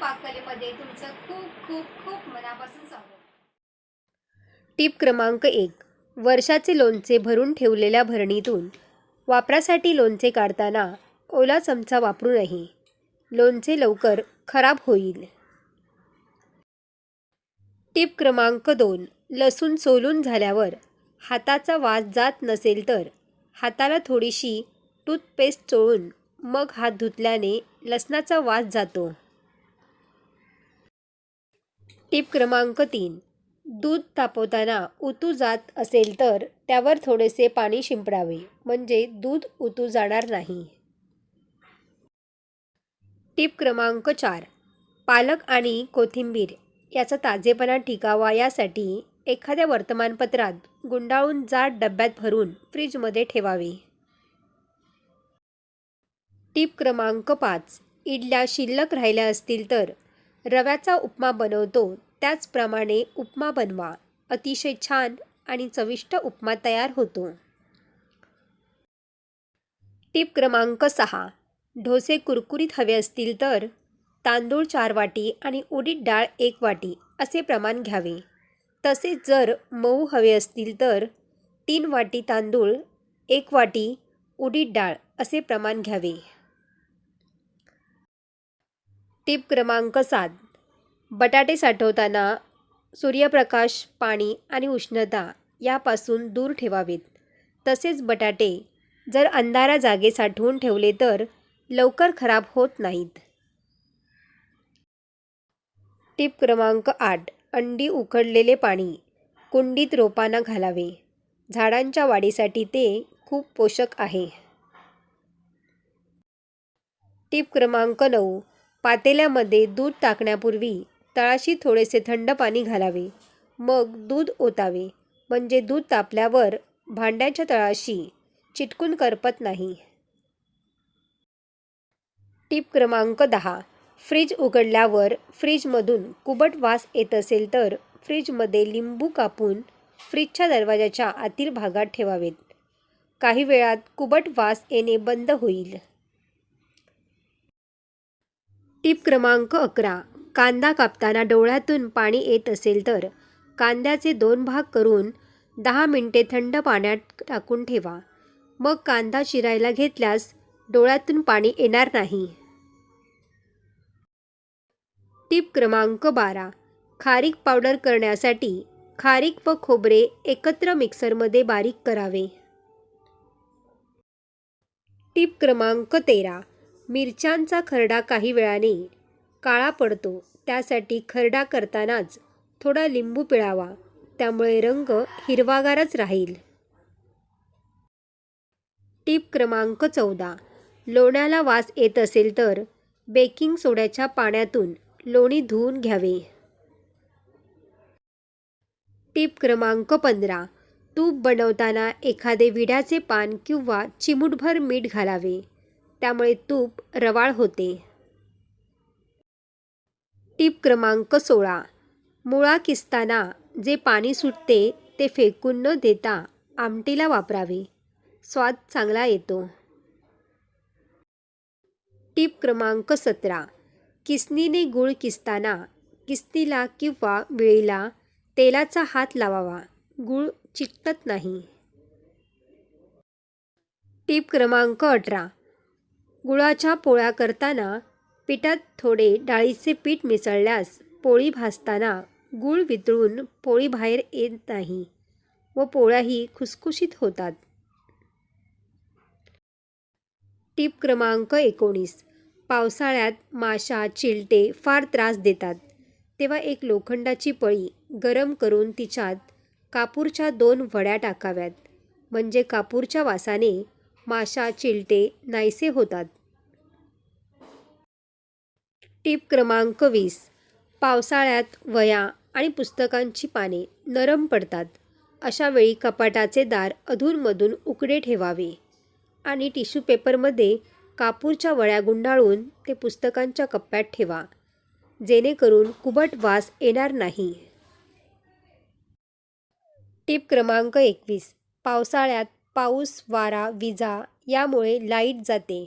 पाककलेमध्ये तुमचं खूप खूप खूप मनापासून स्वागत. टीप क्रमांक एक. वर्षाचे लोणचे भरून ठेवलेल्या भरणीतून वापरासाठी लोणचे काढताना ओला चमचा वापरू नये. लोणचे लवकर खराब होईल. टीप क्रमांक दोन. लसूण सोलून झाल्यावर हाताचा वास जात नसेल तर हाताला थोडीशी टूथपेस्ट चोळून मग हात धुतल्याने लसणाचा वास जातो. टिप क्रमांक तीन. दूध तापवताना उतू जात असेल तर त्यावर थोडेसे पाणी शिंपडावे म्हणजे दूध उतू जाणार नाही. टिप क्रमांक चार. पालक आणि कोथिंबीर याचा ताजेपणा टिकावा यासाठी एखाद्या वर्तमानपत्रात गुंडाळून जाड डब्यात भरून फ्रीजमध्ये ठेवावे. टीप क्रमांक पाच. इडल्या शिल्लक राहिल्या असतील तर रव्याचा उपमा बनवतो. त्याचप्रमाणे उपमा बनवा. अतिशय छान आणि चविष्ट उपमा तयार होतो. टिप क्रमांक सहा. डोसे कुरकुरीत हवे असतील तर तांदूळ चार वाटी आणि उडीद डाळ एक वाटी असे प्रमाण घ्यावे. तसेच जर मऊ हवे असतील तर तीन वाटी तांदूळ एक वाटी उडीद डाळ असे प्रमाण घ्यावे. टीप क्रमांक सात. बटाटे साठवताना सूर्यप्रकाश पाणी आणि उष्णता यापासून दूर ठेवावेत. तसेच बटाटे जर अंधारा जागे साठवून ठेवले तर लवकर खराब होत नाहीत. टिप क्रमांक आठ. अंडी उकडलेले पाणी कुंडीत रोपांना घालावे. झाडांच्या वाढीसाठी ते खूप पोषक आहे. टीप क्रमांक नऊ. पातेल्यामध्ये दूध टाकण्यापूर्वी तळाशी थोडेसे थंड पाणी घालावे. मग दूध ओतावे. म्हणजे दूध तापल्यावर भांड्याच्या तळाशी चिटकून करपत नाही. टिप क्रमांक दहा. फ्रीज उघडल्यावर फ्रीजमधून कुबट वास येत असेल तर फ्रीजमध्ये लिंबू कापून फ्रीजच्या दरवाजाच्या आतील भागात ठेवावेत. काही वेळात कुबट वास येणे बंद होईल. टिप क्रमांक अकरा. कांदा कापताना डोळ्यातून पाणी येत असेल तर कांद्याचे दोन भाग करून दहा मिनटे थंड पाण्यात टाकून ठेवा. मग कांदा चिरायला घेतल्यास डोळ्यातून पाणी येणार नाही. टीप क्रमांक बारा. खारीक पावडर करण्यासाठी खारीक व खोबरे एकत्र मिक्सरमध्ये बारीक करावे. टिप क्रमांक तेरा. मिरच्यांचा खरडा काही वेळाने काळा पडतो. त्यासाठी खरडा करतानाच थोडा लिंबू पिळावा. त्यामुळे रंग हिरवागारच राहील. टीप क्रमांक चौदा. लोण्याला वास येत असेल तर बेकिंग सोड्याच्या पाण्यातून लोणी धुवून घ्यावे. टीप क्रमांक पंधरा. तूप बनवताना एखादे विड्याचे पान किंवा चिमूटभर मीठ घालावे. त्यामुळे तूप रवाळ होते. टीप क्रमांक सोळा. मुळा किसताना जे पाणी सुटते ते फेकून न देता आमटीला वापरावे. स्वाद चांगला येतो. टीप क्रमांक सतरा. किसनीने गूळ किसताना किसनीला किंवा विळीला तेलाचा हात लावावा. गूळ चिकटत नाही. टीप क्रमांक अठरा. गुळाच्या पोळ्या करताना पिठात थोडे डाळीचे पीठ मिसळल्यास पोळी भाजताना गूळ वितळून पोळी बाहेर येत नाही व पोळ्याही खुसखुशीत होतात. टीप क्रमांक एकोणीस. पावसाळ्यात माशा चिलटे फार त्रास देतात. तेव्हा एक लोखंडाची पळी गरम करून तिच्यात कापूरच्या दोन वड्या टाकाव्यात. म्हणजे कापूरच्या वासाने माशा चिलटे नाहीसे होतात. टीप क्रमांक वीस. पावसाळ्यात वया आणि पुस्तकांची पाने नरम पडतात. अशा वेळी कपाटाचे दार अधूनमधून उकडे ठेवावे आणि टिश्यू पेपरमध्ये कापूरच्या वळ्या गुंडाळून ते पुस्तकांच्या कप्प्यात ठेवा. जेणेकरून कुबट वास येणार नाही. टीप क्रमांक एकवीस. पावसाळ्यात पाऊस वारा विजा यामुळे लाइट जाते.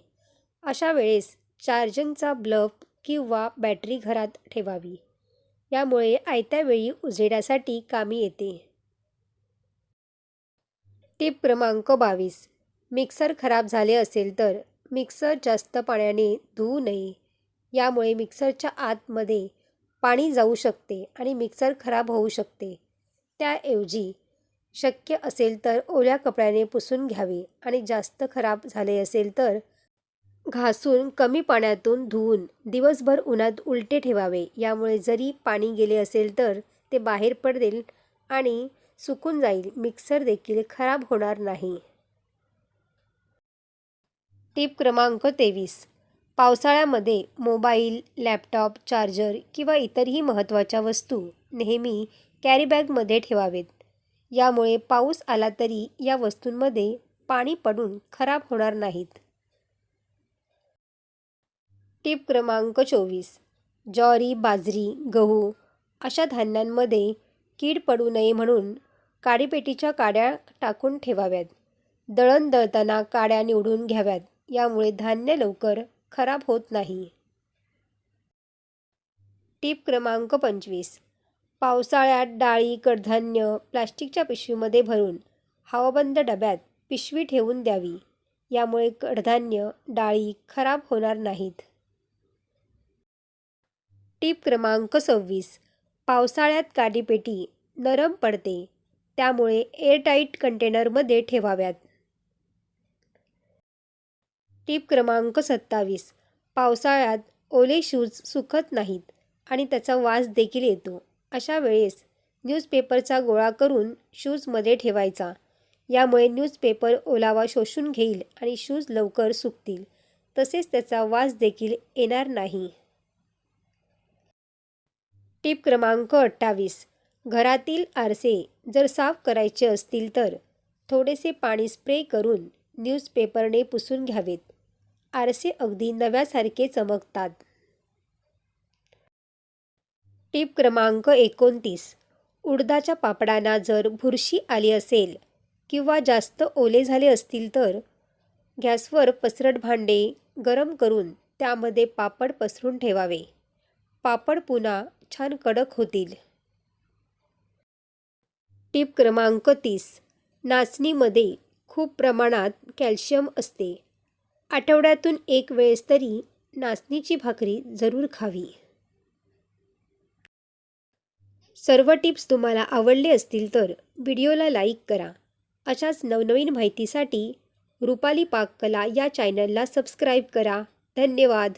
अशा वेळेस चार्जिंगचा ब्लब किंवा बॅटरी घरात ठेवावी. यामुळे आयत्या वेळी उजेडासाठी कामी येते. टिप क्रमांक बावीस. मिक्सर खराब झाले असेल तर मिक्सर जास्त पाण्याने धुवू नये. यामुळे मिक्सरच्या आतमध्ये पाणी जाऊ शकते आणि मिक्सर खराब होऊ शकते. त्याऐवजी शक्य असेल तर ओल्या कपड्याने पुसून घ्यावे आणि जास्त खराब झाले असेल तर घासून कमी पाण्यातून धुवून दिवसभर उन्हात उलटे ठेवावे. यामुळे जरी पाणी गेले असेल तर ते बाहेर पडेल आणि सुकून जाईल. मिक्सर देखील खराब होणार नाही. टिप क्रमांक तेवीस. पावसाळ्यामध्ये मोबाईल लॅपटॉप चार्जर किंवा इतरही महत्त्वाच्या वस्तू नेहमी कॅरीबॅगमध्ये ठेवावेत. यामुळे पाऊस आला तरी या वस्तूंमध्ये पाणी पडून खराब होणार नाहीत. टीप क्रमांक चोवीस. ज्वारी बाजरी गहू अशा धान्यांमध्ये कीड पडू नये म्हणून काडीपेटीच्या काड्या टाकून ठेवाव्यात. दळण दळताना काड्या निवडून घ्याव्यात. यामुळे धान्य लवकर खराब होत नाही. टीप क्रमांक पंचवीस. पावसाळ्यात डाळी कडधान्य प्लास्टिकच्या पिशवीमध्ये भरून हवाबंद डब्यात पिशवी ठेवून द्यावी. यामुळे कडधान्य डाळी खराब होणार नाहीत. टीप क्रमांक सव्वीस. पावसाळ्यात काडीपेटी नरम पडते त्यामुळे एअरटाईट कंटेनरमध्ये ठेवाव्यात. टीप क्रमांक सत्तावीस. पावसाळ्यात ओले शूज सुकत नाहीत आणि त्याचा वास देखील येतो. अशा वेळेस न्यूजपेपरचा गोळा करून शूजमध्ये ठेवायचा. यामुळे न्यूजपेपर ओलावा शोषून घेईल आणि शूज लवकर सुकतील. तसेच त्याचा वास देखील येणार नाही. टिप क्रमांक अठ्ठावीस. घरातील आरसे जर साफ करायचे असतील तर थोडेसे पाणी स्प्रे करून न्यूजपेपरने पुसून घ्यावेत. आरसे अगदी नव्यासारखे चमकतात. टिप क्रमांक एकोणतीस. उडदाच्या पापडांना जर बुरशी आली असेल किंवा जास्त ओले झाले असतील तर गॅसवर पसरट भांडे गरम करून त्यामध्ये पापड पसरून ठेवावे. पापड पुन्हा छान कडक होतील. टीप क्रमांक तीस. नाचणीमध्ये खूप प्रमाणात कॅल्शियम असते. आठवड्यातून एक वेळेस तरी नाचणीची भाकरी जरूर खावी. सर्व टिप्स तुम्हाला आवडले असतील तर व्हिडिओला लाईक करा. अशाच नवनवीन माहितीसाठी रुपाली पाककला या चॅनलला सबस्क्राईब करा. धन्यवाद.